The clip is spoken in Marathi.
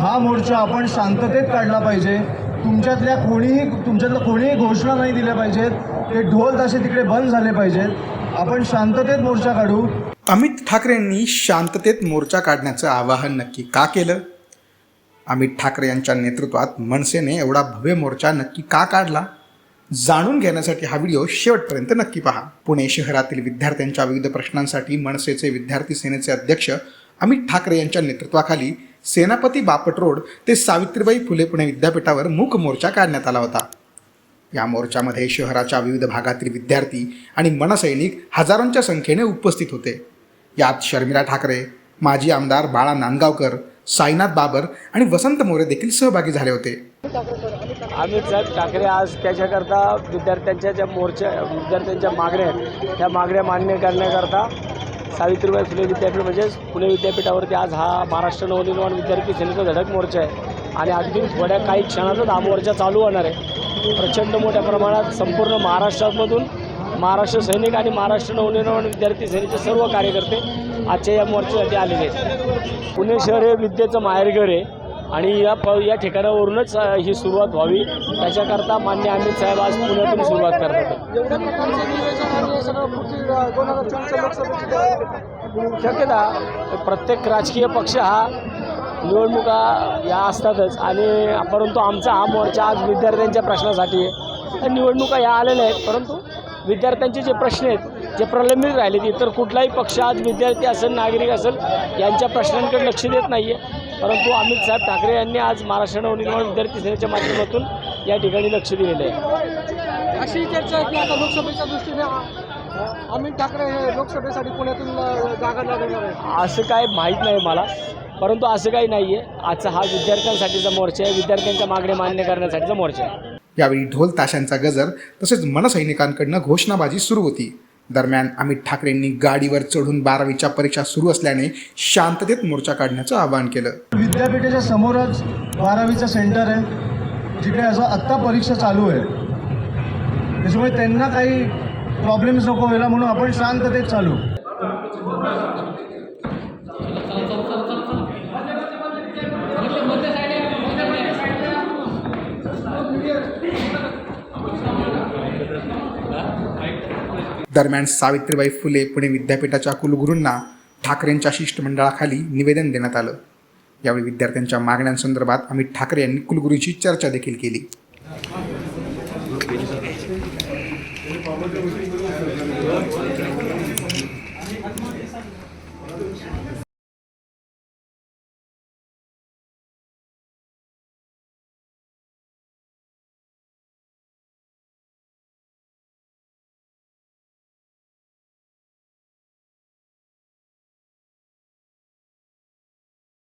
हा मोर्चा आपण शांततेत काढला पाहिजे. तुमच्यातल्या कोणीही तुमच्यातल्या कोणीही घोषणा नाही दिल्या पाहिजेत. ते ढोल ताशे तिकडे बंद झाले पाहिजेत. आपण शांततेत मोर्चा काढू. अमित ठाकरेंनी शांततेत मोर्चा काढण्याचं आवाहन नक्की का केलं? अमित ठाकरे यांच्या नेतृत्वात मनसेने एवढा भव्य मोर्चा नक्की का काढला? जाणून घेण्यासाठी हा व्हिडिओ शेवटपर्यंत नक्की पहा. पुणे शहरातील विद्यार्थ्यांच्या विविध प्रश्नांसाठी मनसेचे विद्यार्थी सेनेचे अध्यक्ष अमित ठाकरे यांच्या नेतृत्वाखाली सेनापती बापट रोड ते सावित्रीबाई फुले पुणे विद्यापीठावर मूक मोर्चा काढण्यात आला होता. या मोर्चामध्ये शहराच्या विविध भागातील विद्यार्थी आणि मनसैनिक हजारोंच्या संख्येने उपस्थित होते. यात शर्मिला ठाकरे माजी आमदार बाळा नांदगावकर साईनाथ बाबर आणि वसंत मोरे देखील सहभागी झाले होते. अमित साहेब ठाकरे आज त्याच्याकरता विद्यार्थ्यांच्या ज्या मोर्चा विद्यार्थ्यांच्या मागण्या आहेत त्या मागण्या मान्य करण्याकरता सावित्रीबाई फुले विद्यापीठ म्हणजेच पुणे विद्यापीठावरती आज हा महाराष्ट्र नवनिर्माण विद्यार्थी सेनेचा धडक मोर्चा आहे. आणि अगदी थोड्या काही क्षणातच हा मोर्चा चालू होणार आहे. प्रचंड मोठ्या प्रमाणात संपूर्ण महाराष्ट्रामधून महाराष्ट्र सैनिक आणि महाराष्ट्र नवनिर्माण विद्यार्थी सेनेचे सर्व कार्यकर्ते आजच्या या मोर्चासाठी आलेले आहेत. पुणे शहर हे विद्येचं माहेरघर आहे. आणि या प या ठिकाणावरूनच ही सुरुवात व्हावी. त्याच्याकरता मान्य अमित साहेब आज पुण्यातून सुरुवात करतात शक्यता प्रत्येक राजकीय पक्ष हा निवडणुका या असतातच. आणि परंतु आमचा हा मोर्चा आज विद्यार्थ्यांच्या प्रश्नासाठी आहे. तर निवडणुका या आलेल्या आहेत परंतु विद्यार्थ्यांचे जे प्रश्न आहेत जे प्रलंबित राहिलेत इतर कुठलाही पक्ष आज विद्यार्थी असेल नागरिक असेल यांच्या प्रश्नांकडे लक्ष देत नाही आहे परंतु अमित साहेब ठाकरे यांनी आज महाराष्ट्र नवनिर्माण विद्यार्थी सेनेच्या माध्यमातून या ठिकाणी लक्ष दिलेलं आहे. अशी चर्चा आहे की आता लोकसभेच्या दृष्टीने अमित ठाकरे हे लोकसभेसाठी पुण्यातून जागा लढवणार आहे असं काय माहीत नाही मला परंतु असं काही नाही आहे आजचा हा विद्यार्थ्यांसाठीचा मोर्चा आहे विद्यार्थ्यांच्या मागण्या मान्य करण्यासाठीचा मोर्चा आहे. यावेळी ढोल ताशांचा गजर तसेच मनसैनिकांकडनं घोषणाबाजी सुरू होती. दरम्यान अमित ठाकरेंनी गाडीवर चढून बारावीच्या परीक्षा सुरू असल्याने शांततेत मोर्चा काढण्याचं आवाहन केलं. विद्यापीठाच्या समोरच बारावीचं सेंटर आहे जिकडे असं आत्ता परीक्षा चालू आहे. त्याच्यामुळे त्यांना काही प्रॉब्लेम्स नको व्हायला म्हणून आपण शांततेत चालू. दरम्यान सावित्रीबाई फुले पुणे विद्यापीठाच्या कुलगुरूंना ठाकरेंच्या शिष्टमंडळाखाली निवेदन देण्यात आलं. यावेळी विद्यार्थ्यांच्या मागण्यांसंदर्भात अमित ठाकरे यांनी कुलगुरूंशी चर्चा देखील केली.